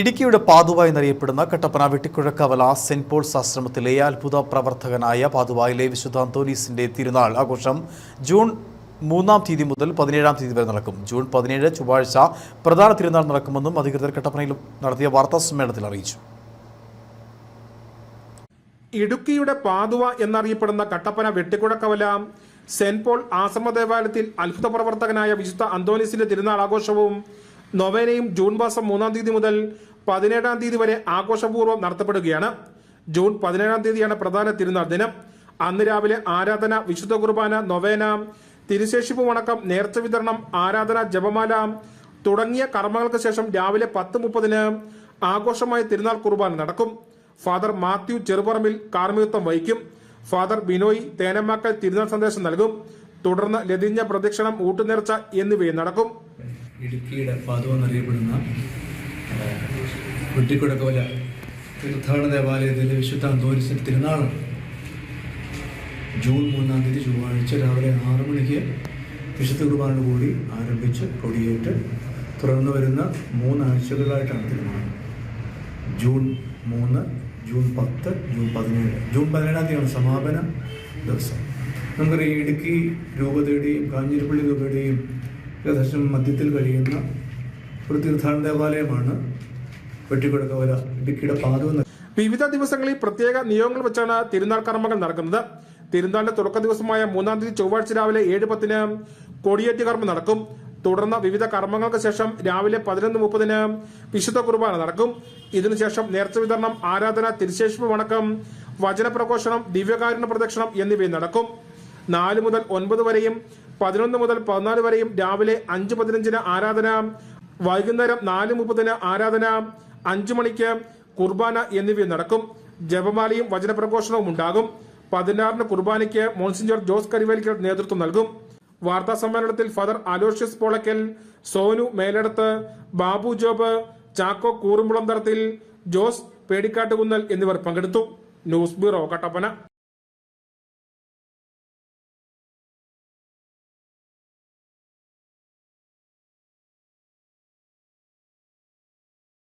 ഇടുക്കിയുടെ പാതുവ എന്നറിയപ്പെടുന്ന Kattappana വെട്ടിക്കുഴക്കവല saint Paul's ആശ്രമത്തിലെ അത്ഭുത പ്രവർത്തകനായ പാതുവായിലെ വിശുദ്ധ അന്തോനീസിന്റെ തിരുനാൾ ആഘോഷം ജൂൺ മൂന്നാം തീയതി മുതൽ പതിനേഴാം തീയതി വരെ നടക്കും. ജൂൺ പതിനേഴ് ചൊവ്വാഴ്ച പ്രധാന തിരുനാൾ നടക്കുമെന്നും അധികൃതർ കട്ടപ്പനയിൽ നടത്തിയ വാർത്താ സമ്മേളനത്തിൽ അറിയിച്ചു. ഇടുക്കിയുടെ പാതുവ എന്നറിയപ്പെടുന്ന കട്ടപ്പന വെട്ടിക്കുഴക്കവല സെന്റ് പോൾ ആശ്രമ ദേവാലയത്തിൽ അത്ഭുത പ്രവർത്തകനായ വിശുദ്ധ അന്തോണീസിന്റെ തിരുനാൾ ആഘോഷവും നൊവേനയും ജൂൺ മാസം മൂന്നാം തീയതി മുതൽ പതിനേഴാം തീയതി വരെ ആഘോഷപൂർവം നടത്തപ്പെടുകയാണ്. ജൂൺ പതിനേഴാം തീയതിയാണ് പ്രധാന തിരുനാൾ ദിനം. അന്ന് രാവിലെ ആരാധന വിശുദ്ധ കുർബാന നൊവേന തിരുശേഷിപ്പ് വണക്കം നേർച്ച വിതരണം ആരാധന ജപമാല തുടങ്ങിയ കർമ്മങ്ങൾക്ക് ശേഷം രാവിലെ പത്ത് മുപ്പതിന് ആഘോഷമായ തിരുനാൾ കുർബാന നടക്കും. ഫാദർ മാത്യു ചെറുപറമ്പിൽ കാർമ്മികത്വം വഹിക്കും. ഫാദർ ബിനോയ് തേനമാക്കൽ തിരുനാൾ സന്ദേശം നൽകും. തുടർന്ന് ലതിഞ്ഞ പ്രദക്ഷിണം ഊട്ടുനേർച്ച എന്നിവയും നടക്കും. ഇടുക്കിയുടെ പാദം എന്നറിയപ്പെടുന്ന വെട്ടിക്കുടക്കോല തീർത്ഥാടന ദേവാലയത്തിലെ വിശുദ്ധ അന്തോനിസിന്റെ തിരുനാളാണ് ജൂൺ മൂന്നാം തീയതി ചൊവ്വാഴ്ച രാവിലെ ആറ് മണിക്ക് വിശുദ്ധ കുർബാന കൂടി ആരംഭിച്ച് കൊടിയേറ്റ് തുടർന്ന് വരുന്ന മൂന്നാഴ്ചകളായിട്ടാണ് തിരുനാൾ ജൂൺ മൂന്ന് ജൂൺ പത്ത് ജൂൺ പതിനേഴ് ജൂൺ പതിനേഴാം തീയതിയാണ് സമാപന ദിവസം. നമുക്കറിയാം ഇടുക്കി രൂപതയുടെയും കാഞ്ഞിരപ്പള്ളി രൂപയുടെയും ഏകദേശം മധ്യത്തിൽ കഴിയുന്ന ഒരു തീർത്ഥാടന ദേവാലയമാണ് വെട്ടിക്കൊടുക്കവല. ഇടുക്കിയുടെ പാതമെന്ന് വിവിധ ദിവസങ്ങളിൽ പ്രത്യേക നിയോഗങ്ങൾ വെച്ചാണ് തിരുനാൾ കർമ്മങ്ങൾ നടക്കുന്നത്. തിരുനാളിന്റെ തുടക്ക ദിവസമായ മൂന്നാം തീയതി ചൊവ്വാഴ്ച രാവിലെ ഏഴ് പത്തിന് കൊടിയേറ്റ് കർമ്മം നടക്കും. തുടർന്ന് വിവിധ കർമ്മങ്ങൾക്ക് ശേഷം രാവിലെ പതിനൊന്ന് മുപ്പതിന് വിശുദ്ധ കുർബാന നടക്കും. ഇതിനുശേഷം നേർച്ച വിതരണം ആരാധന തിരുശേഷിപ്പ് വണക്കം വചനപ്രഘോഷണം ദിവ്യകാരുണ്യ പ്രദക്ഷിണം എന്നിവയും നടക്കും. നാല് മുതൽ ഒൻപത് വരെയും പതിനൊന്ന് മുതൽ പതിനാല് വരെയും രാവിലെ അഞ്ച് പതിനഞ്ചിന് ആരാധന വൈകുന്നേരം നാല് മുപ്പതിന് ആരാധന അഞ്ചു മണിക്ക് കുർബാന എന്നിവയും നടക്കും. ജപമാലയും വചനപ്രഘോഷണവും ഉണ്ടാകും. പതിനാറിന് കുർബാനയ്ക്ക് മോൺസിഞ്ചർ ജോസ് കരിവേലിക്കൽ നേതൃത്വം നൽകും. വാർത്താ സമ്മേളനത്തിൽ ഫാദർ അലോഷ്യസ് പോളക്കൽ സോനു മേലടത്ത് ബാബു ജോബ് ചാക്കോ കൂറുമുളം തറത്തിൽ ജോസ് പേടിക്കാട്ടുകുന്നൽ എന്നിവർ പങ്കെടുത്തു. News bureau Kattappana.